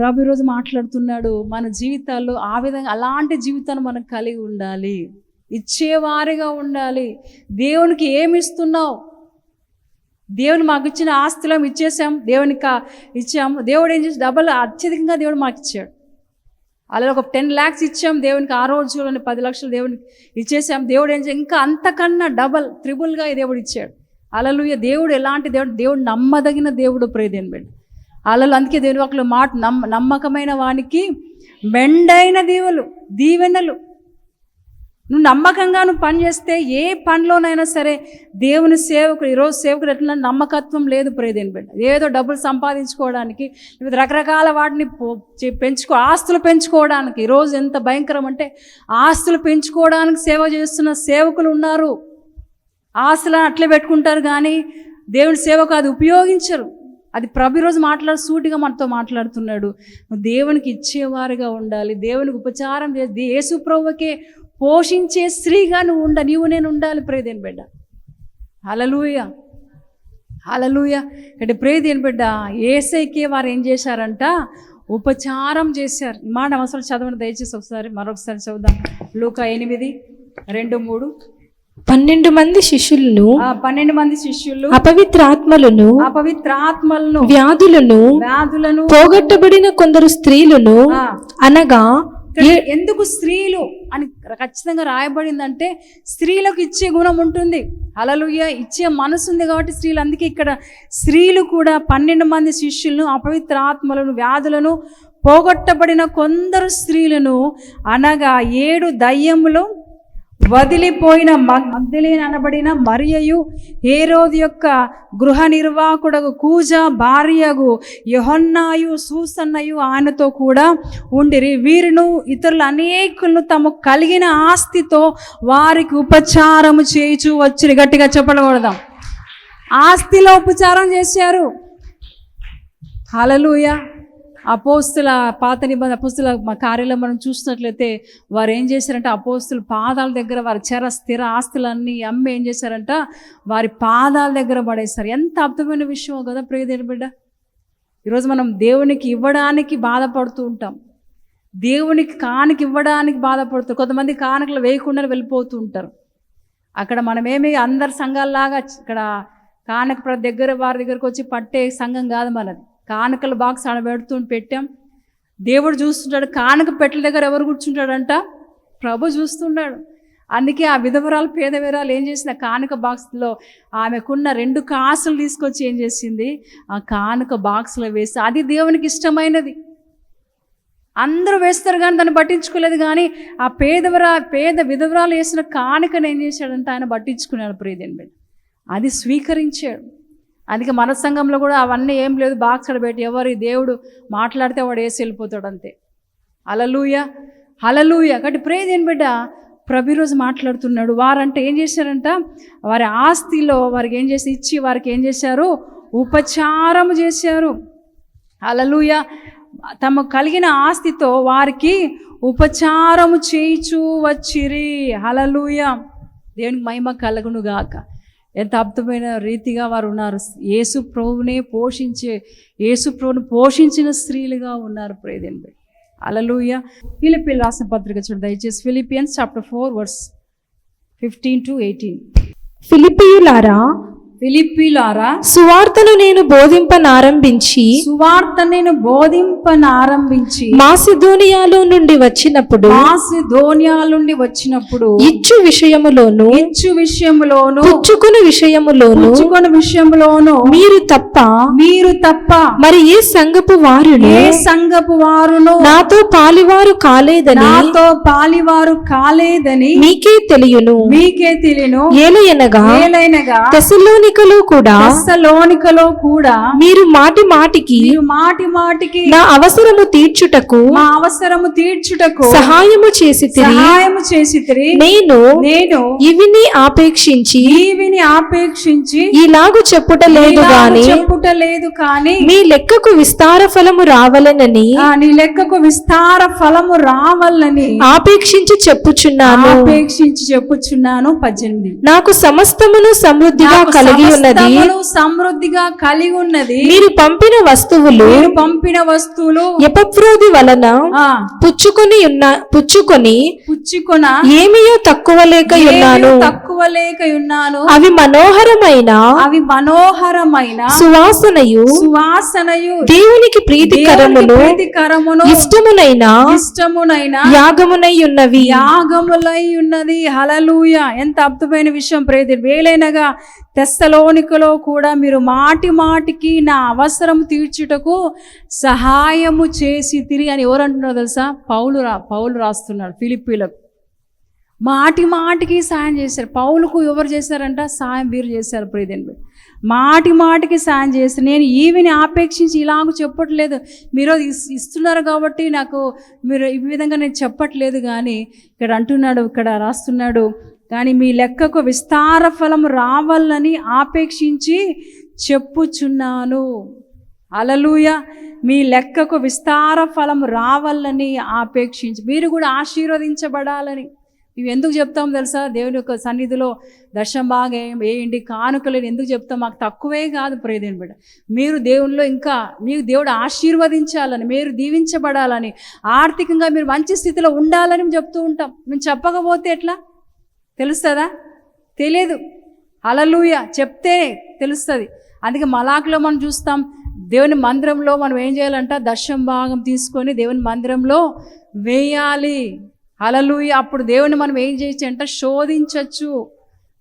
ప్రభు ఈరోజు మాట్లాడుతున్నాడు మన జీవితాల్లో ఆ విధంగా అలాంటి జీవితాన్ని మనం కలిగి ఉండాలి. ఇచ్చేవారిగా ఉండాలి. దేవునికి ఏమి ఇస్తున్నావు? దేవుని మాకు ఇచ్చిన ఆస్తిలో ఇచ్చేసాం దేవునికి కా- ఇచ్చాము. దేవుడు ఏం చేసి డబల్ అత్యధికంగా దేవుడు మాకు ఇచ్చాడు. అలా ఒక టెన్ ల్యాక్స్ ఇచ్చాం దేవునికి ఆ రోజులోనే పది లక్షలు దేవునికి ఇచ్చేసాం. దేవుడు ఏం చేసి ఇంకా అంతకన్నా డబల్ త్రిబుల్గా దేవుడు ఇచ్చాడు. అలలుయ దేవుడు ఎలాంటి దేవుడు? దేవుడు నమ్మదగిన దేవుడు ప్రేదేని బిడ్డ. అలలు అందుకే దేవుని ఒకళ్ళు మాట నమ్మ నమ్మకమైన వానికి మెండైన దీవులు దీవెనలు. నువ్వు నమ్మకంగా నువ్వు పని చేస్తే ఏ పనిలోనైనా సరే దేవుని సేవకుడు ఈరోజు సేవకుడు ఎట్లా నమ్మకత్వం లేదు ప్రేదేని బిడ్డ. ఏదో డబ్బులు సంపాదించుకోవడానికి రకరకాల వాటిని పెంచుకో ఆస్తులు పెంచుకోవడానికి ఈరోజు ఎంత భయంకరం అంటే ఆస్తులు పెంచుకోవడానికి సేవ చేస్తున్న సేవకులు ఉన్నారు. ఆస్తులను అట్లే పెట్టుకుంటారు కానీ దేవుని సేవకు అది ఉపయోగించరు. అది ప్రభు ఈరోజు మాట్లాడు సూటిగా మనతో మాట్లాడుతున్నాడు. దేవునికి ఇచ్చేవారుగా ఉండాలి. దేవునికి ఉపచారం చేసి యేసు ప్రభుకే పోషించే స్త్రీగా నువ్వు ఉండ నీవు నేను ఉండాలి. ప్రేదేని బిడ్డ? హలలుయ హలలుయ అంటే ప్రేదేని బిడ్డ? ఏసైకే వారు ఏం చేశారంట? ఉపచారం చేశారు. మాట అవసరం చదవండి దయచేసి ఒకసారి మరొకసారి చదువుదాం. లూకా ఎనిమిది రెండు మూడు. పన్నెండు మంది శిష్యులను పన్నెండు మంది శిష్యులు అపవిత్రాత్మలను అపవిత్ర ఆత్మలను వ్యాధులను వ్యాధులను పోగొట్టబడిన కొందరు స్త్రీలను అనగా ఎందుకు స్త్రీలు అని ఖచ్చితంగా రాయబడిందంటే స్త్రీలకు ఇచ్చే గుణం ఉంటుంది. అలలుయ ఇచ్చే మనసు ఉంది కాబట్టి స్త్రీలు అందుకే ఇక్కడ స్త్రీలు కూడా పన్నెండు మంది శిష్యులను అపవిత్ర ఆత్మలను వ్యాధులను పోగొట్టబడిన కొందరు స్త్రీలను అనగా ఏడు దయ్యములు వదిలిపోయిన మగ్ధులేని అనబడిన మరియయు హేరోది యొక్క గృహ నిర్వాహకుడకు కూజ భార్యగు యహొన్నాయు సూసన్నయు ఆయనతో కూడా ఉండిరి. వీరిను ఇతరులు అనేకులను తమ కలిగిన ఆస్తితో వారికి ఉపచారము చేయుచు వచ్చిరి. గట్టిగా చెప్పకూడదాం ఆస్తిలో ఉపచారం చేశారు. హలలుయా అపోస్తుల పాత నిబంధన అపోస్తుల కార్యాలయం మనం చూసినట్లయితే వారు ఏం చేశారంటే అపోస్తుల పాదాల దగ్గర వారి చెర స్థిర ఆస్తులన్నీ అమ్మి ఏం చేశారంట? వారి పాదాల దగ్గర పడేశారు. ఎంత అద్భుతమైన విషయం కదా ప్రియదేని బిడ్డ. ఈరోజు మనం దేవునికి ఇవ్వడానికి బాధపడుతూ ఉంటాం. దేవునికి కానుక ఇవ్వడానికి బాధపడుతూ కొంతమంది కానుకలు వేయకుండా వెళ్ళిపోతూ ఉంటారు. అక్కడ మనమేమి అందరి సంఘాల్లాగా ఇక్కడ కానుక దగ్గర వారి దగ్గరకు వచ్చి పట్టే సంఘం కాదు మనది. కానుకల బాక్స్ ఆడబెడుతూ పెట్టాం. దేవుడు చూస్తుంటాడు. కానుక పెట్టెల దగ్గర ఎవరు కూర్చుంటాడంట? ప్రభు చూస్తున్నాడు అందుకే ఆ విధవరాలు పేద విధవరాలు ఏం చేసిన కానుక బాక్స్లో ఆమెకున్న రెండు కాసులు తీసుకొచ్చి ఏం చేసింది? ఆ కానుక బాక్స్లో వేసి అది దేవునికి ఇష్టమైనది. అందరూ వేస్తారు కానీ దాన్ని పట్టించుకోలేదు కానీ ఆ పేదవరా పేద విధవరాలు వేసిన కానుకను ఏం చేశాడంటే ఆయన పట్టించుకున్నాడు. ప్రియదేని బిడ్డ అది స్వీకరించాడు. అందుకే మన సంఘంలో కూడా అవన్నీ ఏం లేదు బాక్స్ పెట్టి ఎవరు దేవుడు మాట్లాడితే వాడు వేసి వెళ్ళిపోతాడు అంతే. అలలుయ హలలుయ కాబట్టి ప్రేదేని బిడ్డ? ప్రభు రోజు మాట్లాడుతున్నాడు. వారంటే ఏం చేశారంట? వారి ఆస్తిలో వారికి ఏం చేసి ఇచ్చి వారికి ఏం చేశారు? ఉపచారము చేశారు. అలలుయ తమ కలిగిన ఆస్తితో వారికి ఉపచారము చేయిచూ వచ్చిరి. హలలుయ దేవునికి మహిమ కలుగును గాక ఎంత అద్భుతమైన రీతిగా వారు ఉన్నారు. యేసు ప్రభునే పోషించే యేసు ప్రభును పోషించిన స్త్రీలుగా ఉన్నారు ప్రేదేని అలలుయ ఫిలిపిన్ రాసిన పత్రిక చూడు దయచేసి Philippians chapter four verse fifteen to eighteen ఫిలిపియులారా ఫిలిప్పీలారా సువార్తను నేను బోధింపనారంభించి సువార్త నేను బోధింపనారంభించి మాసిధోనియాలో నుండి వచ్చినప్పుడు మాసిధోనియాల నుండి వచ్చినప్పుడు ఇచ్చు విషయములోను ఇచ్చు విషయములోను పుచ్చుకుని విషయములోను పుచ్చుకొని విషయంలోను మీరు తప్ప మీరు తప్ప మరి ఏ సంగపు వారును? ఏ సంఘపు వారును? నాతో పాలివారు కాలేదని నాతో పాలివారు కాలేదని మీకే తెలియను. మీకే తెలియను. ఏలయనగా ఏలైనగా తెసలోనికలో కూడా లోనికలో కూడా మీరు మాటి మాటికి మాటి మాటికి నా అవసరము తీర్చుటకు మా అవసరము తీర్చుటకు సహాయము చేసి సహాయము చేసి నేను నేను ఇవిని ఆపేక్షించి ఈవిని ఆపేక్షించి ఇలాగు చెప్పుట లేదు ఇలాగ గాని చెప్పుట లేదు కానీ మీ లెక్కకు విస్తార ఫలము రావలనని నీ లెక్కకు విస్తార ఫలము రావాలని ఆపేక్షించి చెప్పుచున్నాను. ఆపేక్షించి చెప్పుచున్నాను. పద్దెనిమిది నాకు సమస్తమును సమృద్ధిగా కలిగి కలిగి ఉన్నది. సమృద్ధిగా కలిగి ఉన్నది. మీరు పంపిన వస్తువులు మీరు పంపిన వస్తువులు ఎపఫ్రోది వలన పుచ్చుకొని ఉన్న పుచ్చుకొని పుచ్చుకొన ఏమియో తక్కువ లేక ఉన్నాను. తక్కువ లేక ఉన్నాను. అవి మనోహరమైన అవి మనోహరమైన సువాసనయు సువాసనయు దేవునికి ప్రీతికరమును ప్రీతికరమును ఇష్టమునైన ఇష్టమునైన యాగమునై ఉన్నవి. యాగములై ఉన్నది. హలలుయ ఎంత అద్భుతమైన విషయం ప్రేది వేలైనగా తెస్తలోనికలో కూడా మీరు మాటి మాటికి నా అవసరం తీర్చుటకు సహాయము చేసి తిరిగి అని ఎవరు అంటున్నారో తెలుసా? పౌలు రా పౌలు రాస్తున్నాడు ఫిలిప్పీలకు. మాటి మాటికి సాయం చేశారు. పౌలుకు ఎవరు చేశారంట? సాయం వీరు చేశారు ప్రియదేని బిడ్డ. మాటి మాటికి సాయం చేస్తారు నేను ఈవిని ఆపేక్షించి ఇలాగ చెప్పట్లేదు. మీరు ఇస్- ఇస్తున్నారు కాబట్టి నాకు మీరు ఈ విధంగా నేను చెప్పట్లేదు కానీ ఇక్కడ అంటున్నాడు ఇక్కడ రాస్తున్నాడు కానీ మీ లెక్కకు విస్తార ఫలం రావాలని ఆపేక్షించి చెప్పుచున్నాను. అలలుయ మీ లెక్కకు విస్తార ఫలం రావాలని ఆపేక్షించి. మీరు కూడా ఆశీర్వదించబడాలని. మేము ఎందుకు చెప్తాం తెలుసా? దేవుని యొక్క సన్నిధిలో దర్శనం బాగా వేయండి. కానుకలేని ఎందుకు చెప్తాం? మాకు తక్కువే కాదు ప్రయోజనం బిడ్డ. మీరు దేవునిలో ఇంకా మీకు దేవుడు ఆశీర్వదించాలని మీరు దీవించబడాలని ఆర్థికంగా మీరు మంచి స్థితిలో ఉండాలని చెప్తూ ఉంటాం. మేము చెప్పకపోతే ఎట్లా? తెలుస్తుందా? తెలియదు అలలుయ చెప్తే తెలుస్తుంది. అందుకే మలాకులో మనం చూస్తాం దేవుని మందిరంలో మనం ఏం చేయాలంట? దర్శనం భాగం తీసుకొని దేవుని మందిరంలో వేయాలి. అలలుయ అప్పుడు దేవుని మనం ఏం చేయొచ్చు అంటే శోధించవచ్చు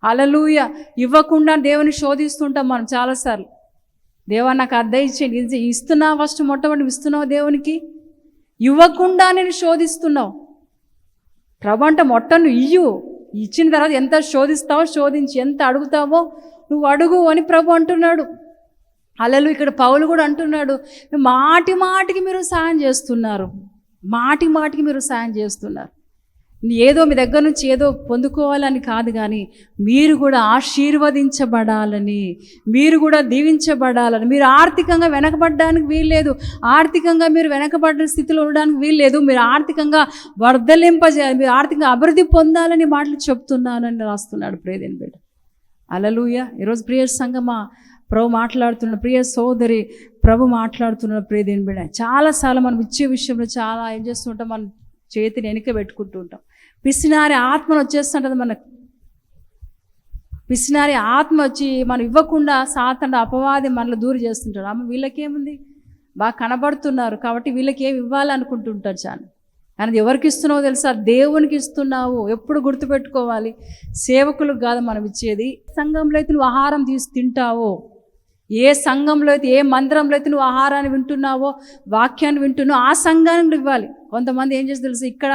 అలలుయ ఇవ్వకుండా దేవుని శోధిస్తుంటాం మనం చాలాసార్లు. దేవా నాకు అర్థం ఇచ్చేయండి. ఇస్తున్నావు ఫస్ట్ మొట్టమొదటి ఇస్తున్నావు దేవునికి? ఇవ్వకుండా నేను శోధిస్తున్నావు. ప్రభు అంటే మొట్టను ఇయ్యు. ఇచ్చిన తర్వాత ఎంత శోధిస్తావో శోధించి ఎంత అడుగుతావో నువ్వు అడుగు అని ప్రభు అంటున్నాడు. అలలు ఇక్కడ పౌలు కూడా అంటున్నాడు మాటి మాటికి మీరు సాయం చేస్తున్నారు. మాటి మాటికి మీరు సాయం చేస్తున్నారు. ఏదో మీ దగ్గర నుంచి ఏదో పొందుకోవాలని కాదు కానీ మీరు కూడా ఆశీర్వదించబడాలని మీరు కూడా దీవించబడాలని మీరు ఆర్థికంగా వెనకబడడానికి వీల్లేదు. ఆర్థికంగా మీరు వెనకబడ్డ స్థితిలో ఉండడానికి వీల్లేదు. మీరు ఆర్థికంగా వర్ధలింపజేయాలి మీరు ఆర్థికంగా అభివృద్ధి పొందాలని మాటలు చెప్తున్నానని రాస్తున్నాడు ప్రేదేని బిడ్డ. అలలుయ ఈరోజు ప్రియ సంగమా ప్రభు మాట్లాడుతున్న ప్రియ సోదరి ప్రభు మాట్లాడుతున్న ప్రియదేని బిడ్డ. చాలాసార్లు మనం ఇచ్చే విషయంలో చాలా ఏం చేస్తుంటాం మనం చేతిని వెనుక పెట్టుకుంటూ ఉంటాం. పిసినారి ఆత్మను వచ్చేస్తుంటుంది మనకు. పిసినారి ఆత్మ వచ్చి మనం ఇవ్వకుండా సాతండు అపవాది మనలో దూరం చేస్తుంటాడు. అమ్మ వీళ్ళకేముంది? బాగా కనబడుతున్నారు కాబట్టి వీళ్ళకి ఏమి ఇవ్వాలనుకుంటుంటారు చాను కానీ అది ఎవరికి ఇస్తున్నావో తెలుసా? దేవునికి ఇస్తున్నావు. ఎప్పుడు గుర్తుపెట్టుకోవాలి? సేవకులకు కాదు మనం ఇచ్చేది. సంఘంలో అయితే నువ్వు ఆహారం తీసి తింటావో ఏ సంఘంలో అయితే ఏ మందిరంలో అయితే నువ్వు ఆహారాన్ని వింటున్నావో వాక్యాన్ని వింటున్నావు ఆ సంఘానికి ఇవ్వాలి. కొంతమంది ఏం చేసి తెలుసు? ఇక్కడ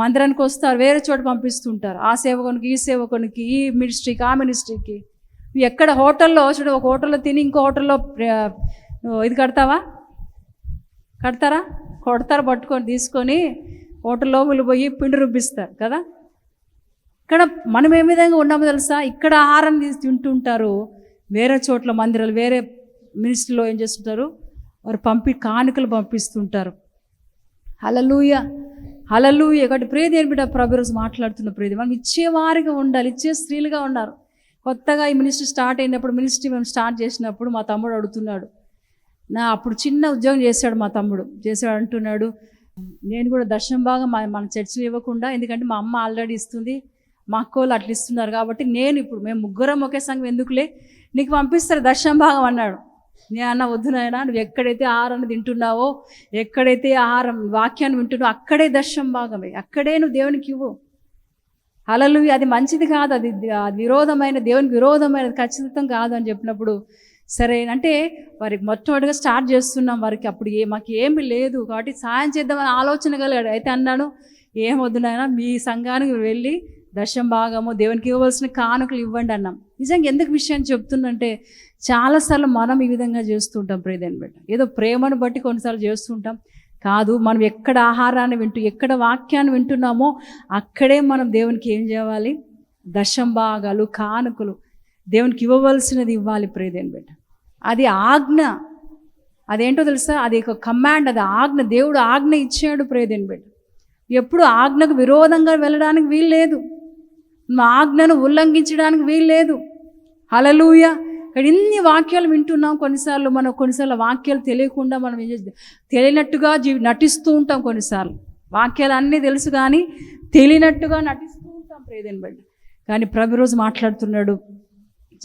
మందిరానికి వస్తారు వేరే చోట పంపిస్తుంటారు. ఆ సేవకునికి ఈ సేవకునికి ఈ మినిస్ట్రీకి ఆ మినిస్ట్రీకి. ఎక్కడ హోటల్లో చూడు ఒక హోటల్లో తిని ఇంకో హోటల్లో ఇది కడతావా? కడతారా? కొడతారు పట్టుకొని తీసుకొని హోటల్లో లోపలికి పోయి పిండి రుబ్బిస్తారు కదా? ఇక్కడ మనం ఏ విధంగా ఉన్నామో తెలుసా? ఇక్కడ ఆహారం తింటుంటారు. వేరే చోట్ల మందిరాలు వేరే మినిస్ట్రీలో ఏం చేస్తుంటారు? వారు పంపి కానుకలు పంపిస్తుంటారు. హలలూయ హలలూయ కాబట్టి ప్రేది ఏమిట ప్రభు రోజు మాట్లాడుతున్న ప్రేది. మనం ఇచ్చేవారిగా ఉండాలి ఇచ్చే స్త్రీలుగా ఉన్నారు కొత్తగా ఈ మినిస్ట్రీ స్టార్ట్ అయినప్పుడు మినిస్ట్రీ మేము స్టార్ట్ చేసినప్పుడు మా తమ్ముడు అడుగుతున్నాడు. నా అప్పుడు చిన్న ఉద్యోగం చేశాడు మా తమ్ముడు. చేసాడు అంటున్నాడు నేను కూడా దర్శనం బాగా మా మన చర్చలు ఇవ్వకుండా ఎందుకంటే మా అమ్మ ఆల్రెడీ ఇస్తుంది. మా అక్కోళ్ళు అట్లా ఇస్తున్నారు కాబట్టి నేను ఇప్పుడు మేము ముగ్గురం ఒకే సంఘం ఎందుకులే? నీకు పంపిస్తారు దర్శనం భాగం అన్నాడు. నేను అన్న వద్దునైనా నువ్వు ఎక్కడైతే ఆహారాన్ని తింటున్నావో ఎక్కడైతే ఆహారం వాక్యాన్ని వింటున్నావో అక్కడే దర్శనం భాగమే. అక్కడే నువ్వు దేవునికి ఇవ్వు. అలలు అది మంచిది కాదు అది విరోధమైన దేవునికి విరోధమైనది ఖచ్చితం కాదు అని చెప్పినప్పుడు సరే అంటే వారికి మొట్టమొదటిగా స్టార్ట్ చేస్తున్నాం వారికి. అప్పుడు ఏ మాకు ఏమి లేదు కాబట్టి సాయం చేద్దామని ఆలోచన కలిగాడు. అయితే అన్నాను ఏం మీ సంఘానికి వెళ్ళి దశం భాగము దేవునికి ఇవ్వవలసిన కానుకలు ఇవ్వండి అన్నాం. నిజంగా ఎందుకు విషయాన్ని చెప్తుందంటే చాలాసార్లు మనం ఈ విధంగా చేస్తుంటాం ప్రేదని బట్టి ఏదో ప్రేమను బట్టి కొన్నిసార్లు చేస్తుంటాం కాదు మనం ఎక్కడ ఆహారాన్ని వింటూ ఎక్కడ వాక్యాన్ని వింటున్నామో అక్కడే మనం దేవునికి ఏం చేయాలి? దశం భాగాలు కానుకలు దేవునికి ఇవ్వవలసినది ఇవ్వాలి ప్రేదేని బిడ్డ. అది ఆజ్ఞ. అదేంటో తెలుసా? అది ఒక కమాండ్ అది ఆజ్ఞ. దేవుడు ఆజ్ఞ ఇచ్చాడు ప్రేదేని బిడ్డ. ఎప్పుడు ఆజ్ఞకు విరోధంగా వెళ్ళడానికి వీలు లేదు మా ఆజ్ఞను ఉల్లంఘించడానికి వీల్లేదు. హలలుయ ఇక్కడ ఇన్ని వాక్యాలు వింటున్నాం. కొన్నిసార్లు మనం కొన్నిసార్లు వాక్యాలు తెలియకుండా మనం ఏం తెలియనట్టుగా జీవి నటిస్తూ ఉంటాం కొన్నిసార్లు. వాక్యాలు అన్నీ తెలుసు కానీ తెలియనట్టుగా నటిస్తూ ఉంటాం ప్రేదని బట్టి. కానీ ప్రభు రోజు మాట్లాడుతున్నాడు.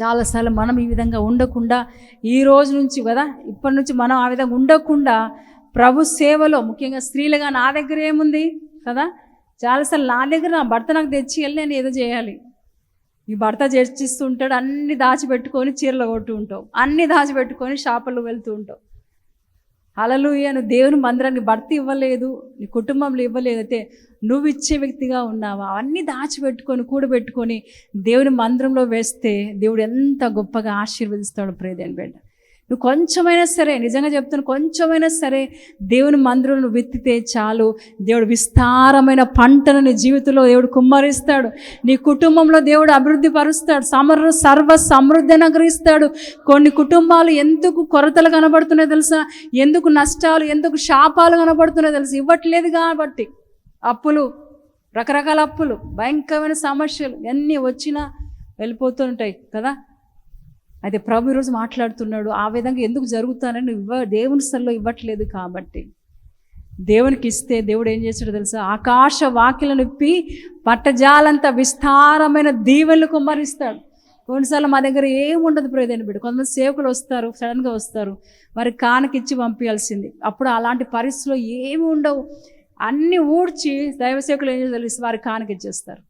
చాలాసార్లు మనం ఈ విధంగా ఉండకుండా ఈ రోజు నుంచి కదా ఇప్పటి నుంచి మనం ఆ విధంగా ఉండకుండా ప్రభు సేవలో ముఖ్యంగా స్త్రీలుగా నా దగ్గర ఏముంది కదా? చాలాసార్లు నా దగ్గర నా భర్త నాకు తెచ్చి వెళ్ళి నేను ఏదో చేయాలి. ఈ భర్త చర్చిస్తూ ఉంటాడు అన్ని దాచిపెట్టుకొని చీరలు కొట్టు ఉంటావు. అన్ని దాచిపెట్టుకొని షాపులు వెళ్తూ ఉంటావు. అలలు నువ్వు దేవుని మందిరాన్ని భర్త ఇవ్వలేదు నీ కుటుంబంలో ఇవ్వలేదు అయితే నువ్వు ఇచ్చే వ్యక్తిగా ఉన్నావా? అవన్నీ దాచిపెట్టుకొని కూడబెట్టుకొని దేవుని మందిరంలో వేస్తే దేవుడు ఎంత గొప్పగా ఆశీర్వదిస్తాడు ప్రేదేని బిడ్డ. నువ్వు కొంచెమైనా సరే నిజంగా చెప్తున్నా కొంచెమైనా సరే దేవుని మందిరం నువ్వు విత్తితే చాలు. దేవుడు విస్తారమైన పంటను నీ జీవితంలో దేవుడు కుమ్మరిస్తాడు. నీ కుటుంబంలో దేవుడు అభివృద్ధి పరుస్తాడు. సమర సర్వ సమృద్ధి అనుగ్రహిస్తాడు. కొన్ని కుటుంబాలు ఎందుకు కొరతలు కనబడుతున్నాయి తెలుసా? ఎందుకు నష్టాలు ఎందుకు శాపాలు కనబడుతున్నాయి తెలుసు? ఇవ్వట్లేదు కాబట్టి. అప్పులు రకరకాల అప్పులు భయంకరమైన సమస్యలు ఎన్ని వచ్చినా వెళ్ళిపోతుంటాయి కదా? అయితే ప్రభు ఈరోజు మాట్లాడుతున్నాడు ఆ విధంగా ఎందుకు జరుగుతానని ఇవ్వ దేవుని స్థలంలో ఇవ్వట్లేదు కాబట్టి. దేవునికి ఇస్తే దేవుడు ఏం చేస్తాడో తెలుసా? ఆకాశ వాక్యలను ఇప్పి పట్టజాలంత విస్తారమైన దీవెనలు కుమ్మరిస్తాడు. కొన్నిసార్లు మా దగ్గర ఏముండదు ప్రేదని బిడ్డ. కొంతమంది సేవకులు వస్తారు సడన్గా వస్తారు. మరి కానకిచ్చి పంపించాల్సింది అప్పుడు అలాంటి పరిస్థితుల్లో ఏమి ఉండవు. అన్నీ ఊడ్చి దైవ సేవకులు ఏం చేస్తారు? వారి కానకిచ్చేస్తారు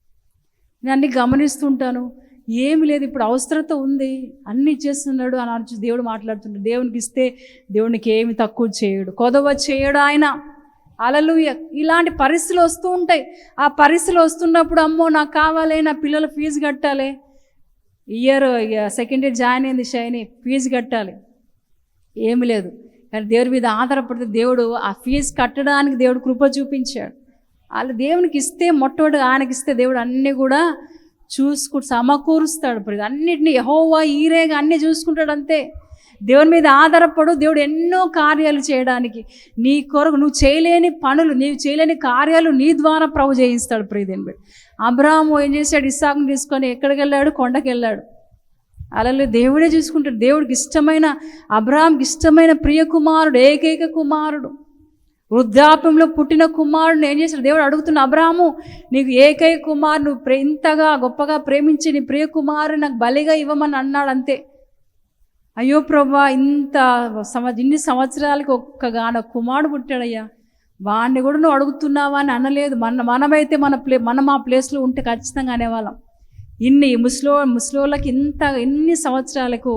నేను అన్ని గమనిస్తుంటాను. ఏమి లేదు ఇప్పుడు అవసరత ఉంది. అన్ని ఇచ్చేస్తున్నాడు అని అర్జు దేవుడు మాట్లాడుతున్నాడు దేవునికి ఇస్తే దేవునికి ఏమి తక్కువ చేయడు. కొదవ చేయడు ఆయన. అలలు ఇలాంటి పరిస్థితులు వస్తూ ఉంటాయి. ఆ పరిస్థితులు వస్తున్నప్పుడు అమ్మో నాకు కావాలి నా పిల్లల ఫీజు కట్టాలి. ఇయర్ సెకండ్ ఇయర్ జాయిన్ అయింది షైని ఫీజు కట్టాలి. ఏమి లేదు. కానీ దేవుడి మీద ఆధారపడితే దేవుడు ఆ ఫీజు కట్టడానికి దేవుడు కృప చూపించాడు. వాళ్ళు దేవునికి ఇస్తే మొట్టమొదటి ఆయనకి ఇస్తే దేవుడు అన్నీ కూడా చూసుకు సమకూరుస్తాడు ఇప్పుడు అన్నిటిని యహోవా ఈరేగా అన్నీ చూసుకుంటాడు అంతే. దేవుని మీద ఆధారపడు దేవుడు ఎన్నో కార్యాలు చేయడానికి. నీ కొరకు నువ్వు చేయలేని పనులు నీవు చేయలేని కార్యాలు నీ ద్వారా ప్రభు చేయిస్తాడు ప్రీతిని బిడ్డ. అబ్రాహము ఏం చేశాడు? ఇస్సాకుని తీసుకొని ఎక్కడికి వెళ్ళాడు? కొండకి వెళ్ళాడు. అలా దేవుడే చూసుకుంటాడు. దేవుడికి ఇష్టమైన అబ్రాహంకి ఇష్టమైన ప్రియ కుమారుడు ఏకైక కుమారుడు. వృద్ధాప్యంలో పుట్టిన కుమారుడు ఏం చేశాడు? దేవుడు అడుగుతున్న అబ్రాహము నీకు ఏకైక కుమారు నువ్వు ప్రే ఇంతగా గొప్పగా ప్రేమించి నీ ప్రియ కుమారుడు నాకు బలిగా ఇవ్వమని అన్నాడు అంతే. అయ్యో ప్రభా ఇంత సంవ ఇన్ని సంవత్సరాలకి ఒక్కగాన కుమారుడు పుట్టాడయ్యా. వాడిని కూడా నువ్వు అడుగుతున్నావా అని అనలేదు. మన మనమైతే మన ప్లే మనం ఆ ప్లేస్లో ఉంటే ఖచ్చితంగా అనేవాళ్ళం. ఇన్ని ముస్లో ముస్లోళ్ళకి ఇంత ఇన్ని సంవత్సరాలకు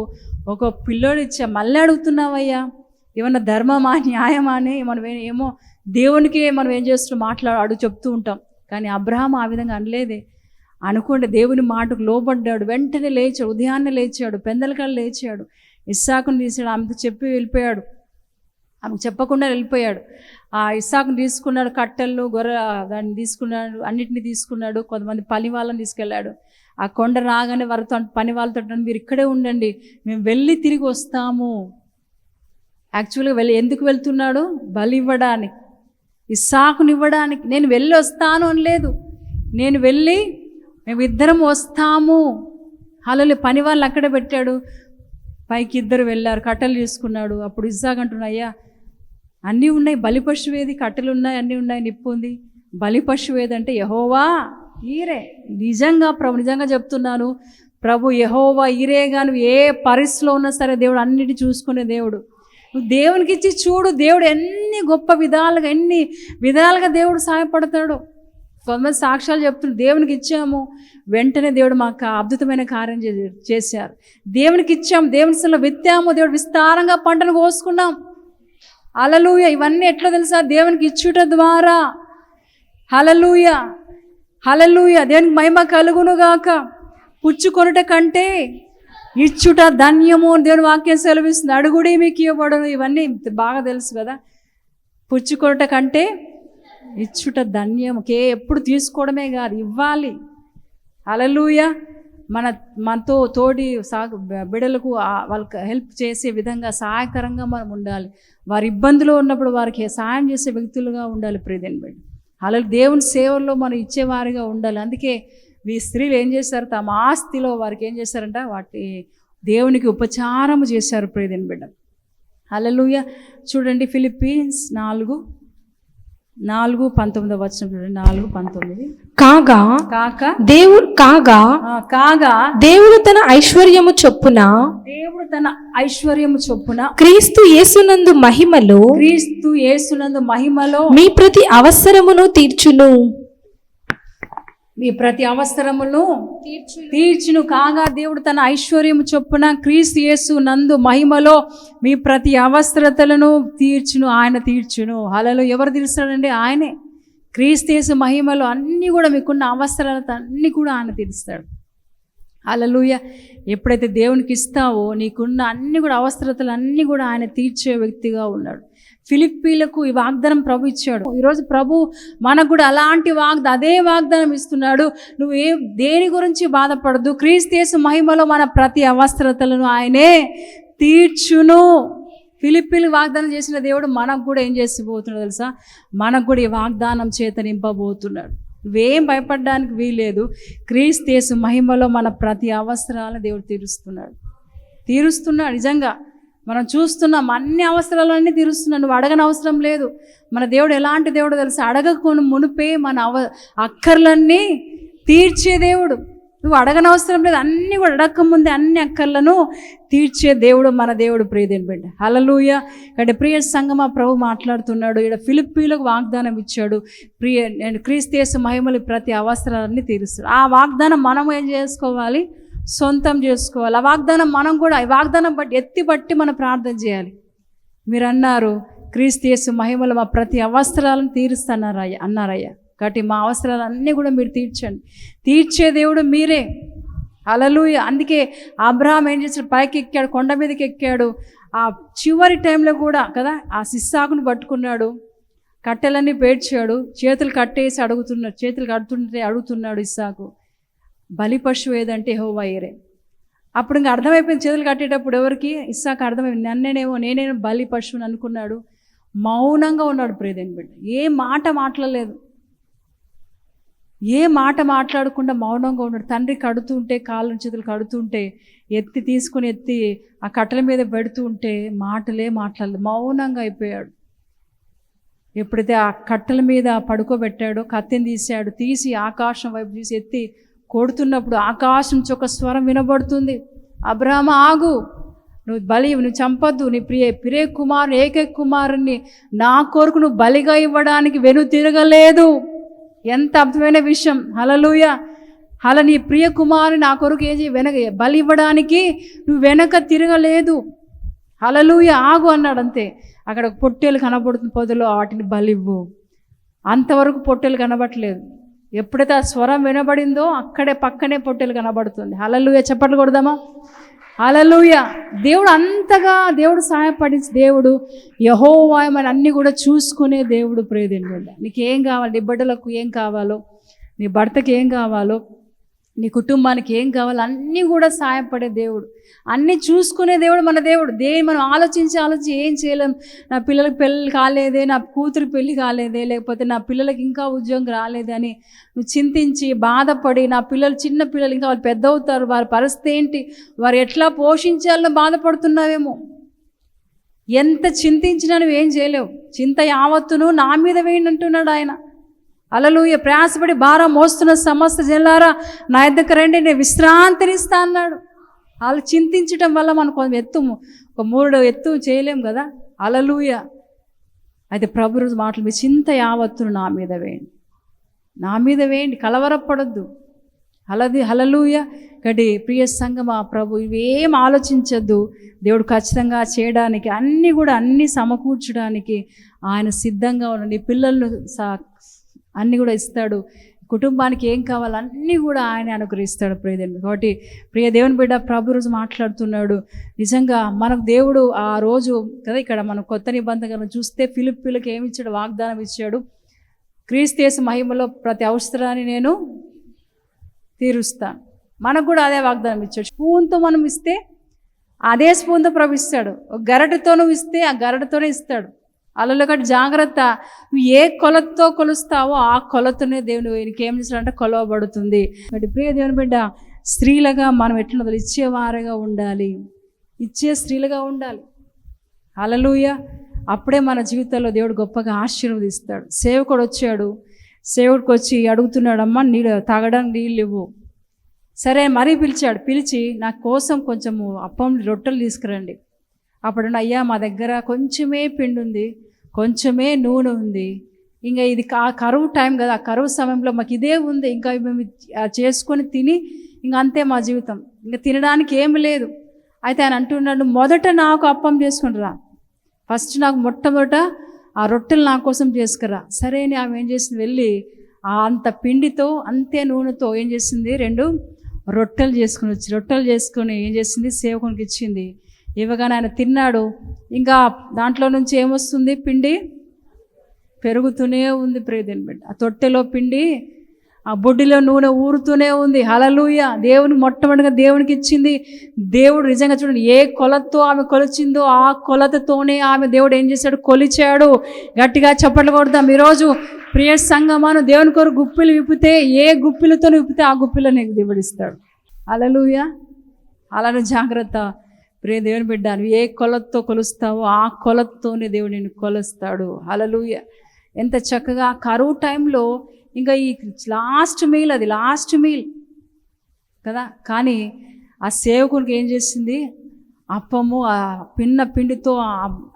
ఒక పిల్లోడు ఇచ్చా మళ్ళీ అడుగుతున్నావయ్యా? ఏమన్నా ధర్మమా న్యాయమా అని మనం ఏమో దేవునికి మనం ఏం చేస్తున్నాం మాట్లాడు అడుగు చెప్తూ ఉంటాం. కానీ అబ్రహాం ఆ విధంగా అనలేదే. అనుకోండి దేవుని మాటకు లోబడ్డాడు. వెంటనే లేచాడు. ఉదయాన్నే లేచాడు. పెందలకాలు లేచాడు. ఇస్సాకును తీసాడు ఆమెతో చెప్పి వెళ్ళిపోయాడు. ఆమెకు చెప్పకుండా వెళ్ళిపోయాడు. ఆ ఇస్సాకును తీసుకున్నాడు కట్టెలు గొర్రె దాన్ని తీసుకున్నాడు అన్నిటిని తీసుకున్నాడు. కొంతమంది పని వాళ్ళని తీసుకెళ్ళాడు. ఆ కొండ రాగానే వారితో పని వాళ్ళతో మీరు ఇక్కడే ఉండండి. మేము వెళ్ళి తిరిగి వస్తాము. యాక్చువల్గా వెళ్ళి ఎందుకు వెళ్తున్నాడు? బలి ఇవ్వడానికి ఇస్సాకుని ఇవ్వడానికి నేను వెళ్ళి వస్తాను అని లేదు. నేను వెళ్ళి మేము ఇద్దరం వస్తాము. అలా పని వాళ్ళు అక్కడే పెట్టాడు. పైకి ఇద్దరు వెళ్ళారు కట్టెలు తీసుకున్నాడు. అప్పుడు ఇస్సాక్ అంటున్నాయ్యా అన్నీ ఉన్నాయి బలి పశువేది కట్టెలు ఉన్నాయి అన్నీ ఉన్నాయి నిప్పు ఉంది. బలి పశువేది అంటే యహోవా ఈరే. నిజంగా ప్రభు నిజంగా చెప్తున్నాను ప్రభు యహోవా ఈరేగా నువ్వు ఏ పరిస్థితిలో ఉన్నా సరే దేవుడు అన్నిటి చూసుకునే దేవుడు. దేవునికి ఇచ్చి చూడు దేవుడు ఎన్ని గొప్ప విధాలుగా ఎన్ని విధాలుగా దేవుడు సహాయపడతాడు కొంతమంది సాక్ష్యాలు చెప్తున్నారు దేవునికి ఇచ్చాము వెంటనే దేవుడు మాకు అద్భుతమైన కార్యం చే- చేశారు. దేవునికి ఇచ్చాము దేవుని సల్లో విత్తాము దేవుడు విస్తారంగా పంటను కోసుకున్నాం. అలలుయ ఇవన్నీ ఎట్లా తెలుసా? దేవునికి ఇచ్చుట ద్వారా. హలలుయ హలలుయ దేవునికి మహిమ కలుగునుగాక పుచ్చుకొనుట కంటే ఇచ్చుట ధన్యము దేవుని వాక్యం సెలవిస్తుంది. అడుగుడి మీకు ఇవ్వబడను. ఇవన్నీ బాగా తెలుసు కదా. పుచ్చుకోట కంటే ఇచ్చుట ధన్యము. కే ఎప్పుడు తీసుకోవడమే కాదు ఇవ్వాలి. అలలుయ మన మనతో తోడి సాగు బిడలకు వాళ్ళకి హెల్ప్ చేసే విధంగా సహాయకరంగా మనం ఉండాలి. వారి ఇబ్బందులో ఉన్నప్పుడు వారికి సహాయం చేసే వ్యక్తులుగా ఉండాలి ప్రియదేని బిడ్డ. అలా దేవుని సేవల్లో మనం ఇచ్చేవారిగా ఉండాలి. అందుకే ఈ స్త్రీలు ఏం చేశారు తమ ఆస్తిలో వారికి ఏం చేశారంట వాటి దేవునికి ఉపచారము చేశారు ప్రియదేని బిడ్డ హల్లెలూయా. చూడండి ఫిలిప్పీన్స్ నాలుగు నాలుగు పంతొమ్మిదవ వచ్చిన చూడండి. నాలుగు పంతొమ్మిది. కాగా కాక? దేవుడు కాగా కాగా దేవుడు తన ఐశ్వర్యము చొప్పున దేవుడు తన ఐశ్వర్యము చొప్పున క్రీస్తు యేసునందు మహిమలో క్రీస్తు యేసునందు మహిమలో మీ ప్రతి అవసరమును తీర్చును. మీ ప్రతి అవసరమును తీర్చును. కాగా దేవుడు తన ఐశ్వర్యము చొప్పున క్రీస్తు యేసు నందు మహిమలో మీ ప్రతి అవసరతలను తీర్చును ఆయన తీర్చును. హలలో ఎవరు తీరుస్తాడండి? ఆయనే. క్రీస్తు యేసు మహిమలో అన్నీ కూడా మీకున్న అవసరాలతో అన్నీ కూడా ఆయన తీరుస్తాడు. అలలుయ ఎప్పుడైతే దేవునికి ఇస్తావో నీకున్న అన్ని కూడా అవసరతలు అన్నీ కూడా ఆయన తీర్చే వ్యక్తిగా ఉన్నాడు. ఫిలిప్పీలకు ఈ వాగ్దానం ప్రభు ఇచ్చాడు. ఈరోజు ప్రభు మనకు కూడా అలాంటి వాగ్ అదే వాగ్దానం ఇస్తున్నాడు. నువ్వు ఏ దేని గురించి బాధపడదు క్రీస్తేసు మహిమలో మన ప్రతి అవసరతలను ఆయనే తీర్చును. ఫిలిప్పీలు వాగ్దానం చేసిన దేవుడు మనకు కూడా ఏం చేసిపోతున్నాడు తెలుసా? మనకు కూడా ఈ వాగ్దానం చేత నింపబోతున్నాడు. నువ్వేం భయపడడానికి వీలేదు క్రీస్తేసు మహిమలో మన ప్రతి అవసరాలను దేవుడు తీరుస్తున్నాడు. తీరుస్తున్నాడు నిజంగా. మనం చూస్తున్నాం అన్ని అవసరాలన్నీ తీరుస్తున్నాడు. నువ్వు అడగని అవసరం లేదు. మన దేవుడు ఎలాంటి దేవుడు తెలుసు? అడగకొని మునిపే మన అవ అక్కర్లన్నీ తీర్చే దేవుడు. నువ్వు అడగనవసరం లేదు. అన్నీ కూడా అడగకముందే అన్ని అక్కర్లను తీర్చే దేవుడు మన దేవుడు ప్రియదేని బిడ్డ. హలలుయ ఇక్కడ ప్రియ సంగమ ప్రభు మాట్లాడుతున్నాడు. ఇక్కడ ఫిలిప్పీలకు వాగ్దానం ఇచ్చాడు. ప్రియ నేను క్రీస్తేసు మహిమలు ప్రతి అవసరాలన్నీ తీరుస్తాడు. ఆ వాగ్దానం మనం ఏం చేసుకోవాలి? సొంతం చేసుకోవాలి. ఆ వాగ్దానం మనం కూడా ఈ వాగ్దానం బట్టి ఎత్తి బట్టి మనం ప్రార్థన చేయాలి. మీరు అన్నారు క్రీస్తేసు మహిమలు మా ప్రతి అవసరాలను తీరుస్తున్నారయ్యా అన్నారయ్యా. కాబట్టి మా అవసరాలన్నీ కూడా మీరు తీర్చండి. తీర్చే దేవుడు మీరే. అలలు అందుకే అబ్రహాం ఏం చేశాడు? పైకి ఎక్కాడు కొండ మీదకి ఎక్కాడు ఆ చివరి టైంలో కూడా కదా ఆ సిస్సాకును పట్టుకున్నాడు. కట్టెలన్నీ పేర్చాడు. చేతులు కట్టేసి అడుగుతున్నాడు చేతులు కడుతుంటే అడుగుతున్నాడు ఇస్సాకు. బలి పశువు ఏదంటే హో ఏరే అప్పుడు ఇంకా అర్థమైపోయింది చేతులు కట్టేటప్పుడు ఎవరికి? ఇస్సాకు అర్థమైంది. నన్నేనేమో నేనేమో బలి పశువుని అనుకున్నాడు. మౌనంగా ఉన్నాడు ప్రేదేని బిడ్డ. ఏ మాట మాట్లాడలేదు. ఏ మాట మాట్లాడకుండా మౌనంగా ఉన్నాడు. తండ్రి కడుతుంటే కాళ్ళు చేతులు కడుతుంటే ఎత్తి తీసుకుని ఎత్తి ఆ కట్టెల మీద పెడుతూ ఉంటే మాటలే మాట్లాడలేదు. మౌనంగా అయిపోయాడు. ఎప్పుడైతే ఆ కట్టెల మీద పడుకోబెట్టాడో కత్తిని తీశాడు తీసి ఆకాశం వైపు తీసి ఎత్తి కొడుతున్నప్పుడు ఆకాశం చొక్క స్వరం వినబడుతుంది. అబ్రహ్మ ఆగు! నువ్వు బలి నువ్వు చంపొద్దు. నీ ప్రియ ప్రియ కుమారు ఏకైక కుమారుని నా కొరకు నువ్వు బలిగా ఇవ్వడానికి వెను తిరగలేదు. ఎంత అద్భుతమైన విషయం. హలలుయ అలా నీ ప్రియ కుమారు నా కొరకు ఏది వెనక బలి ఇవ్వడానికి నువ్వు వెనక తిరగలేదు. హలలుయ ఆగు అన్నాడు అంతే. అక్కడ పొట్టేలు కనబడుతుంది పొదలో వాటిని బలివ్వు అంతవరకు పొట్టేలు కనబడట్లేదు ఎప్పుడైతే ఆ స్వరం వినబడిందో అక్కడే పక్కనే పొట్టేలు కనబడుతుంది. హలలుయ చెప్పట్లు కొడదామా? హలలుయ దేవుడు అంతగా దేవుడు సహాయపడి దేవుడు యహోవాయమని అన్నీ కూడా చూసుకునే దేవుడు ప్రేదేని బిడ్డ నీకేం కావాలి? నీ బిడ్డలకు ఏం కావాలో? నీ భర్తకి ఏం కావాలో? నీ కుటుంబానికి ఏం కావాలో అన్నీ కూడా సాయపడే దేవుడు. అన్నీ చూసుకునే దేవుడు మన దేవుడు. దేని మనం ఆలోచించి ఆలోచించి ఏం చేయలేం. నా పిల్లలకి పెళ్ళి కాలేదే నా కూతురు పెళ్ళి కాలేదే లేకపోతే నా పిల్లలకి ఇంకా ఉద్యోగం రాలేదే అని నువ్వు చింతించి బాధపడి నా పిల్లలు చిన్న పిల్లలు ఇంకా వాళ్ళు పెద్ద అవుతారు వారి పరిస్థితి ఏంటి? వారు ఎట్లా పోషించాలని బాధపడుతున్నావేమో. ఎంత చింతించినా నువ్వేం చేయలేవు. చింత యావత్తును నా మీద వేయండి అంటున్నాడు ఆయన. అలలుయ ప్రయాసపడి భారం మోస్తున్న సమస్త జల్లారా నా ఎద్దకు రండి నేను విశ్రాంతినిస్తా అన్నాడు. వాళ్ళు చింతించటం వల్ల మనం కొంచెం ఎత్తు ఒక మూడు ఎత్తు చేయలేం కదా? అలలుయ అయితే ప్రభు రోజు మాటలు మీ చింత యావత్తును నా మీద వేయండి. నా మీద వేయండి కలవరపడద్దు. అలది హలలుయ కటి ప్రియ సంగమా ప్రభు ఇవేం ఆలోచించద్దు. దేవుడు ఖచ్చితంగా చేయడానికి అన్నీ కూడా అన్నీ సమకూర్చడానికి ఆయన సిద్ధంగా ఉన్నాడు నీ పిల్లలను సా అన్నీ కూడా ఇస్తాడు. కుటుంబానికి ఏం కావాలో అన్నీ కూడా ఆయన అనుగ్రహిస్తాడు ప్రియదేవుని. కాబట్టి ప్రియ దేవుని బిడ్డ ప్రభు రోజు మాట్లాడుతున్నాడు. నిజంగా మనకు దేవుడు ఆ రోజు కదా ఇక్కడ మనం కొత్త నిబంధనలు చూస్తే ఫిలిప్పీలకు ఏమి ఇచ్చాడు? వాగ్దానం ఇచ్చాడు. క్రీస్తేసు మహిమలో ప్రతి అవసరాన్ని నేను తీరుస్తాను. మనకు కూడా అదే వాగ్దానం ఇచ్చాడు. స్పూన్తో మనం ఇస్తే అదే స్పూన్తో ప్రభు ఇస్తాడు. గరటతో ఇస్తే ఆ గరటతోనే ఇస్తాడు. అలలు ఒకటి జాగ్రత్త. నువ్వు ఏ కొలతతో కొలుస్తావో ఆ కొలతనే దేవుని నీకు ఏం కొలవబడుతుంది. కాబట్టి ప్రియ దేవుని బిడ్డ స్త్రీలుగా మనం ఎట్లా ఇచ్చేవారుగా ఉండాలి. ఇచ్చే స్త్రీలుగా ఉండాలి. అలలుయ అప్పుడే మన జీవితంలో దేవుడు గొప్పగా ఆశీర్వదిస్తాడు. సేవకుడు వచ్చాడు. సేవకుడికి వచ్చి అడుగుతున్నాడు అమ్మ నీళ్ళు తాగడానికి నీళ్ళు ఇవ్వు. సరే మరీ పిలిచాడు. పిలిచి నా కోసం కొంచెము అప్పం రొట్టెలు తీసుకురండి. అప్పుడు అయ్యా మా దగ్గర కొంచెమే పిండి ఉంది. కొంచెమే నూనె ఉంది. ఇంకా ఇది ఆ కరువు టైం కదా ఆ కరువు సమయంలో మాకు ఇదే ఉంది. ఇంకా మేము చేసుకొని తిని ఇంకా అంతే మా జీవితం. ఇంకా తినడానికి ఏమి లేదు. అయితే ఆయన అంటున్నాడు మొదట నాకు అప్పం చేసుకుని రా. ఫస్ట్ నాకు మొట్టమొదట ఆ రొట్టెలు నా కోసం చేసుకురా. సరే అని ఆమె ఏం చేసింది? వెళ్ళి ఆ అంత పిండితో అంతే నూనెతో ఏం చేసింది? రెండు రొట్టెలు చేసుకుని వచ్చి రొట్టెలు చేసుకుని ఏం చేసింది? సేవకునికి ఇచ్చింది. ఇవ్వగానే ఆయన తిన్నాడు. ఇంకా దాంట్లో నుంచి ఏమొస్తుంది? పిండి పెరుగుతూనే ఉంది ప్రేదేని బిడ్డ. ఆ తొట్టెలో పిండి ఆ బొడ్డిలో నూనె ఊరుతూనే ఉంది. హలలుయ దేవుని మొట్టమొదటిగా దేవునికి ఇచ్చింది దేవుడు. నిజంగా చూడండి ఏ కొలతో ఆమె కొలిచిందో ఆ కొలతతోనే ఆమె దేవుడు ఏం చేశాడు? కొలిచాడు. గట్టిగా చప్పట్లు కొడదాం. ఈరోజు ప్రియ సంగమాను దేవుని కొరకు గుప్పిలు విప్పితే ఏ గుప్పిలతో విప్పితే ఆ గుప్పిలో నీకు దేవుడిస్తాడు అలలుయ అలానే జాగ్రత్త. ప్రే దేవుని బిడ్డ నువ్వు ఏ కొలతతో కొలుస్తావో ఆ కొలతతోనే దేవుడు నిన్ను కొలుస్తాడు. అలలుయ ఎంత చక్కగా కరువు టైంలో ఇంకా ఈ లాస్ట్ మీల్ అది లాస్ట్ మీల్ కదా. కానీ ఆ సేవకునికి ఏం చేసింది? అప్పము ఆ పిన్న పిండితో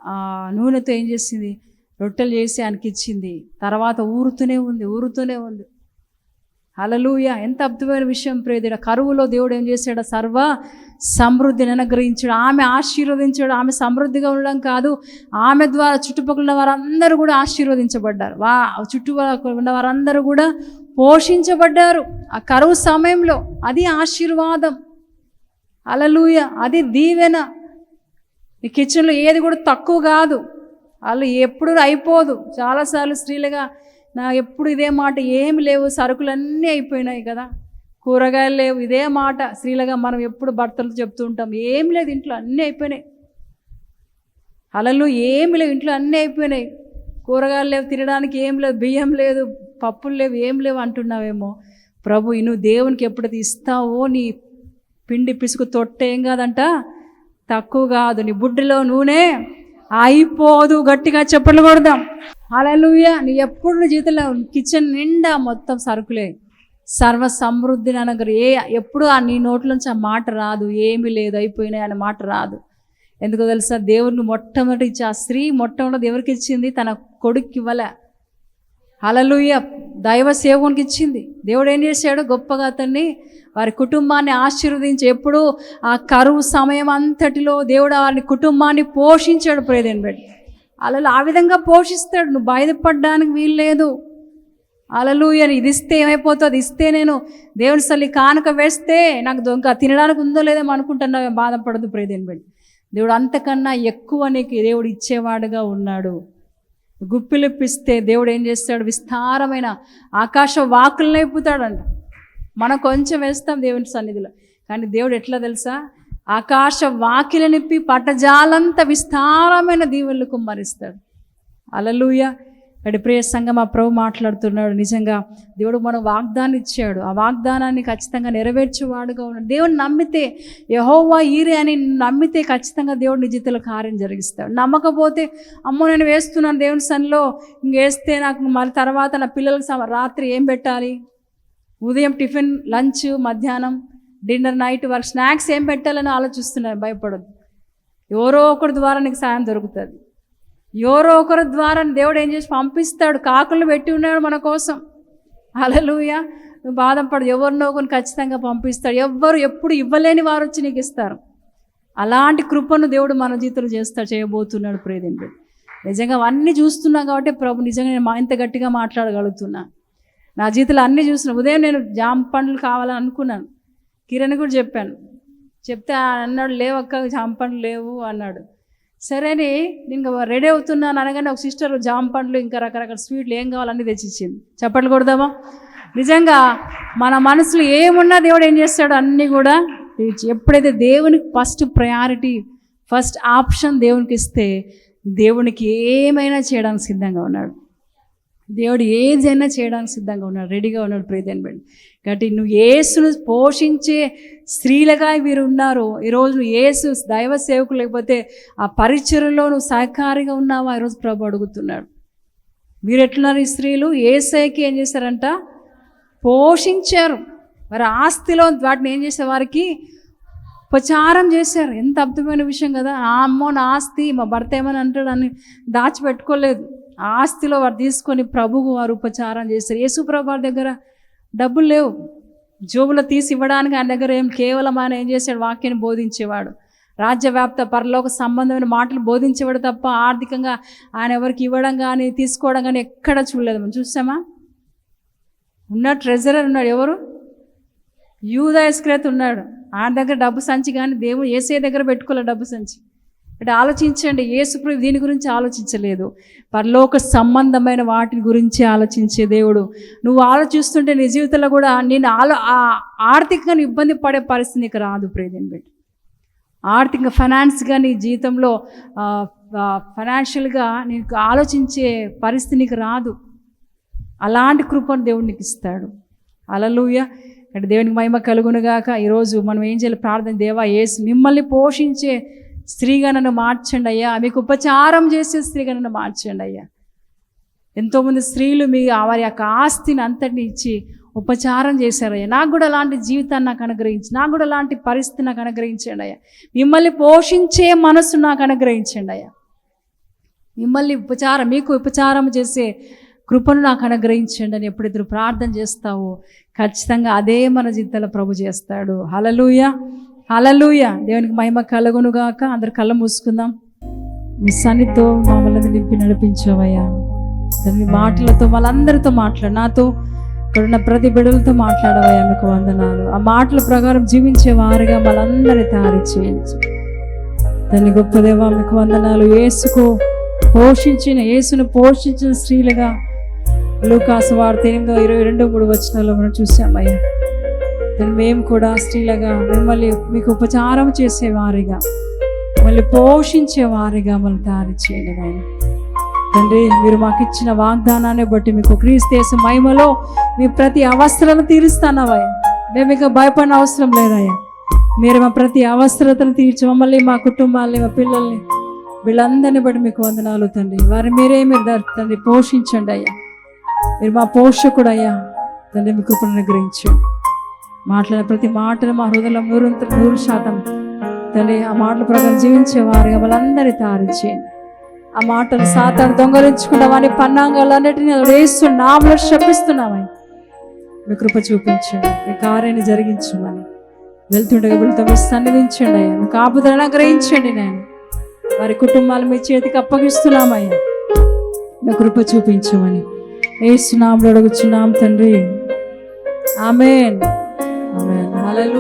ఆ నూనెతో ఏం చేసింది? రొట్టెలు చేసి ఆయనకి ఇచ్చింది తర్వాత ఊరుతూనే ఉంది ఊరుతూనే ఉంది. హలలుయ ఎంత అద్భుతమైన విషయం ప్రేదిడ కరువులో దేవుడు ఏం చేశాడు? సర్వ సమృద్ధిని అనుగ్రహించాడు. ఆమె ఆశీర్వదించాడు. ఆమె సమృద్ధిగా ఉండడం కాదు. ఆమె ద్వారా చుట్టుపక్కల ఉన్న వారందరూ కూడా ఆశీర్వదించబడ్డారు. వా చుట్టుపక్కల ఉన్న వారందరూ కూడా పోషించబడ్డారు. ఆ కరువు సమయంలో అది ఆశీర్వాదం. అలలుయ అది దీవెన. ఈ కిచెన్లో ఏది కూడా తక్కువ కాదు. వాళ్ళు ఎప్పుడు అయిపోదు. చాలాసార్లు స్త్రీలుగా నా ఎప్పుడు ఇదే మాట ఏమి లేవు సరుకులన్నీ అయిపోయినాయి కదా. కూరగాయలు లేవు ఇదే మాట. స్త్రీలుగా మనం ఎప్పుడు భర్తలు చెప్తూ ఉంటాం ఏం లేదు ఇంట్లో అన్నీ అయిపోయినాయి. అలలు ఏమి లేవు ఇంట్లో అన్నీ అయిపోయినాయి. కూరగాయలు లేవు తినడానికి ఏం లేదు బియ్యం లేదు పప్పులు లేవు ఏం లేవు అంటున్నావేమో. ప్రభు నువ్వు దేవునికి ఎప్పుడైతే ఇస్తావో నీ పిండి పిసుకు తొట్టే ఏం కాదంట? తక్కువ కాదు నీ బుడ్డిలో నూనె అయిపోదు. గట్టిగా చెప్పలు కొడదాం. అలలుయ నీ ఎప్పుడు నీ జీవితంలో కిచెన్ నిండా మొత్తం సరుకులే. సర్వ సమృద్ధిని అనగరు ఏ ఎప్పుడు ఆ నీ నోట్లోంచి ఆ మాట రాదు. ఏమీ లేదు అయిపోయినాయి అనే మాట రాదు. ఎందుకో తెలుసా? దేవుడిని మొట్టమొదటి ఇచ్చి ఆ స్త్రీ మొట్టమొదటి ఎవరికి ఇచ్చింది? తన కొడుక్కి ఇవ్వలే. హలలుయ దైవ సేవకునికి ఇచ్చింది. దేవుడు ఏం చేశాడు? గొప్పగా అతన్ని వారి కుటుంబాన్ని ఆశీర్వదించి ఎప్పుడు ఆ కరువు సమయం అంతటిలో దేవుడు వారి కుటుంబాన్ని పోషించాడు. ప్రేదేని పెట్టి అలలు ఆ విధంగా పోషిస్తాడు. నువ్వు బయటపడడానికి వీలు లేదు అలలు ఇది ఇస్తే ఏమైపోతుంది? ఇస్తే నేను దేవుని సల్లి కానుక వేస్తే నాకు దొంగ తినడానికి ఉందో లేదో అనుకుంటున్నావు బాధపడదు ప్రేదేని బట్టి దేవుడు అంతకన్నా ఎక్కువ నీకు దేవుడు ఇచ్చేవాడుగా ఉన్నాడు. గుప్పిలిప్పిస్తే దేవుడు ఏం చేస్తాడు? విస్తారమైన ఆకాశ వాకులనే ఇప్పుతాడంట మనం కొంచెం వేస్తాం దేవుని సన్నిధిలో. కానీ దేవుడు ఎట్లా తెలుసా? ఆకాశ వాకిలనిప్పి పటజాలంత విస్తారమైన దీవులు కుమ్మరిస్తాడు. అలలుయ ఇక్కడ ప్రియ సంఘం ఆ ప్రభు మాట్లాడుతున్నాడు. నిజంగా దేవుడు మనం వాగ్దానం ఇచ్చాడు. ఆ వాగ్దానాన్ని ఖచ్చితంగా నెరవేర్చేవాడుగా ఉన్నాడు. దేవుని నమ్మితే యహోవా ఈరే అని నమ్మితే ఖచ్చితంగా దేవుడు నిజితల కార్యం జరిగిస్తాడు. నమ్మకపోతే అమ్మో నేను వేస్తున్నాను దేవుని సన్నిలో ఇంకేస్తే నాకు మళ్ళీ తర్వాత నా పిల్లలకు రాత్రి ఏం పెట్టాలి? ఉదయం టిఫిన్ లంచ్ మధ్యాహ్నం డిన్నర్ నైట్ వరకు స్నాక్స్ ఏం పెట్టాలని ఆలోచిస్తున్నారు భయపడదు ఎవరో ఒకరి ద్వారా నీకు సాయం దొరుకుతుంది. ఎవరో ఒకరి ద్వారా దేవుడు ఏం చేసి పంపిస్తాడు కాకులు పెట్టి ఉన్నాడు మన కోసం. అలలుయ నువ్వు బాధపడదు ఎవరినో ఒకరిని ఖచ్చితంగా పంపిస్తాడు. ఎవ్వరు ఎప్పుడు ఇవ్వలేని వారు వచ్చి నీకు ఇస్తారు. అలాంటి కృపను దేవుడు మన జీవితంలో చేస్తాడు చేయబోతున్నాడు ప్రేదేంటి నిజంగా అవన్నీ చూస్తున్నా కాబట్టి ప్రభు నిజంగా నేను మా ఇంత గట్టిగా మాట్లాడగలుగుతున్నా. నా జీవితంలో అన్నీ చూస్తున్నా. ఉదయం నేను జామ పండ్లు కావాలని అనుకున్నాను. కిరణ్ కూడా చెప్పాను. చెప్తే అన్నాడు లేవు అక్క జాంపండ్లు లేవు అన్నాడు. సరేని నేను రెడీ అవుతున్నాను అనగానే ఒక సిస్టర్ జాంపండ్లు ఇంకా రకరకాల స్వీట్లు ఏం కావాలని తెచ్చిచ్చింది. చప్పట్లు కొడదామా? నిజంగా మన మనసులో ఏమున్నా దేవుడు ఏం చేస్తాడు? అన్నీ కూడా ఎప్పుడైతే దేవునికి ఫస్ట్ ప్రయారిటీ ఫస్ట్ ఆప్షన్ దేవునికి ఇస్తే దేవునికి ఏమైనా చేయడానికి సిద్ధంగా ఉన్నాడు. దేవుడు ఏదైనా చేయడానికి సిద్ధంగా ఉన్నాడు రెడీగా ఉన్నాడు ప్రీతిని బట్టి కాబట్టి నువ్వు యేసును పోషించే స్త్రీలుగా మీరు ఉన్నారు. ఈరోజు నువ్వు ఏసు దైవ సేవకులు లేకపోతే ఆ పరిచయంలో నువ్వు సహకారిగా ఉన్నావా? ఈరోజు ప్రభు అడుగుతున్నాడు. మీరు ఎట్లున్నారు ఈ స్త్రీలు? ఏసైకి ఏం చేశారంట? పోషించారు. మరి ఆస్తిలో వాటిని ఏం చేసే వారికి ఉపచారం చేశారు. ఎంత అద్భుతమైన విషయం కదా. ఆ అమ్మో నా ఆస్తి మా భర్త ఏమని అంటాడు? అని దాచిపెట్టుకోలేదు. ఆ ఆస్తిలో వారు తీసుకొని ప్రభువు వారు ఉపచారం చేశారు. యేసు ప్రభు వారి దగ్గర డబ్బులు లేవు. జోబులో తీసి ఇవ్వడానికి ఆయన దగ్గర ఏం కేవలం ఆయన ఏం చేశాడు? వాక్యాన్ని బోధించేవాడు. రాజ్యవ్యాప్త పరలోక సంబంధమైన మాటలు బోధించేవాడు తప్ప ఆర్థికంగా ఆయన ఎవరికి ఇవ్వడం కానీ తీసుకోవడం కానీ ఎక్కడ చూడలేదు. మనం చూసామా? ఉన్న ట్రెజరర్ ఉన్నాడు. ఎవరు? యూదయస్క్రేత్ ఉన్నాడు. ఆయన దగ్గర డబ్బు సంచి కానీ దేవుడు ఏసే దగ్గర పెట్టుకోలే డబ్బు సంచి. అంటే ఆలోచించండి ఏసుప్రభు దీని గురించి ఆలోచించలేదు. పరలోక సంబంధమైన వాటి గురించి ఆలోచించే దేవుడు. నువ్వు ఆలోచిస్తుంటే నీ జీవితంలో కూడా నేను ఆలో ఆర్థికంగా ఇబ్బంది పడే పరిస్థితి నీకు రాదు ప్రేదేని బిడ్డ. ఆర్థిక ఫైనాన్స్గా నీ జీవితంలో ఫైనాన్షియల్గా నీకు ఆలోచించే పరిస్థితి నీకు రాదు. అలాంటి కృపను దేవుడు నీకు ఇస్తాడు. అలలుయ ఇక్కడ దేవునికి మహిమ కలుగునుగాక. ఈరోజు మనం ఏం చేయాలి? ప్రార్థన. దేవా ఏసు మిమ్మల్ని పోషించే స్త్రీగా నన్ను మార్చండి అయ్యా. మీకు ఉపచారం చేసే స్త్రీగా నన్ను మార్చండి అయ్యా. ఎంతోమంది స్త్రీలు మీ వారి యొక్క ఆస్తిని అంతటిని ఇచ్చి ఉపచారం చేశారయ్యా నాకు కూడా అలాంటి జీవితాన్ని నాకు అనుగ్రహించి నాకు కూడా అలాంటి పరిస్థితి నాకు అనుగ్రహించండి అయ్యా. మిమ్మల్ని పోషించే మనసు నాకు అనుగ్రహించండి అయ్యా. మిమ్మల్ని ఉపచారం మీకు ఉపచారం చేసే కృపను నాకు అనుగ్రహించండి అని ఎప్పుడైతే ప్రార్థన చేస్తావో ఖచ్చితంగా అదే మన జీవితంలో ప్రభు చేస్తాడు. హలలుయ అలలుయ దేవునికి మహిమ కలుగునుగాక అందరు కళ్ళ మూసుకుందాం. మీ సన్నితో మమ్మల్ని నింపి నడిపించావయ్యా. మీ మాటలతో వాళ్ళందరితో మాట్లాడు. నాతో ఇక్కడ ఉన్న ప్రతి బిడలతో మాట్లాడవయ్యా మీకు వందనాలు. ఆ మాటల ప్రకారం జీవించే వారిగా మనందరినీ తయారు చేయించు దాన్ని గొప్ప దేవా మీకు వందనాలు. ఏసుకో పోషించిన యేసును పోషించిన స్త్రీలుగా లూకాసు వార్త ఎనిమిదో ఇరవై రెండు మూడు వచనాల్లో మనం చూసామయ్యా. తను మేము కూడా స్త్రీలుగా మిమ్మల్ని మీకు ఉపచారం చేసేవారిగా మళ్ళీ పోషించే వారిగా తయారు చేయండి నాయన. తండ్రి మీరు మాకు ఇచ్చిన వాగ్దానాన్ని బట్టి మీకు క్రీస్తేసు మహిమలో మీ ప్రతి అవసరాలను తీరుస్తానవయ్యా. మేము ఇక భయపడిన అవసరం లేదయ్యా. మీరు మా ప్రతి అవసరతను తీర్చి మమ్మల్ని మా కుటుంబాల్ని మా పిల్లల్ని వీళ్ళందరినీ బట్టి మీకు వందనాలు తండ్రి. వారి మీరే మీరు తండ్రి పోషించండి అయ్యా. మీరు మా పోషకుడు అయ్యా తండ్రి మీకు కృపను అనుగ్రహించండి. మాట్లాడిన ప్రతి మాటను మా హృదయంలో నూరు నూరు శాతం. తల్లి ఆ మాటల ప్రకారం జీవించే వారిగా వాళ్ళందరి తయారు చేయండి ఆ మాటలు సాతాను దొంగలించుకున్నామని పన్నాంగాలన్నిటిని వేస్తు నామలో శపిస్తున్నామని. మీ కృప చూపించండి మీ కార్యాన్ని జరిగించమని. వెళ్తుండగా వెళ్తూ మీ సన్నిధించండి అయ్యా. మీ కాపుదలను గ్రహించండి నేను వారి కుటుంబాలు మీ చేతికి అప్పగిస్తున్నామయ్యా. మీ కృప చూపించమని. ఏసునాములు అడుగుచున్నాం తండ్రి. ఆమెన్. ఆమెన్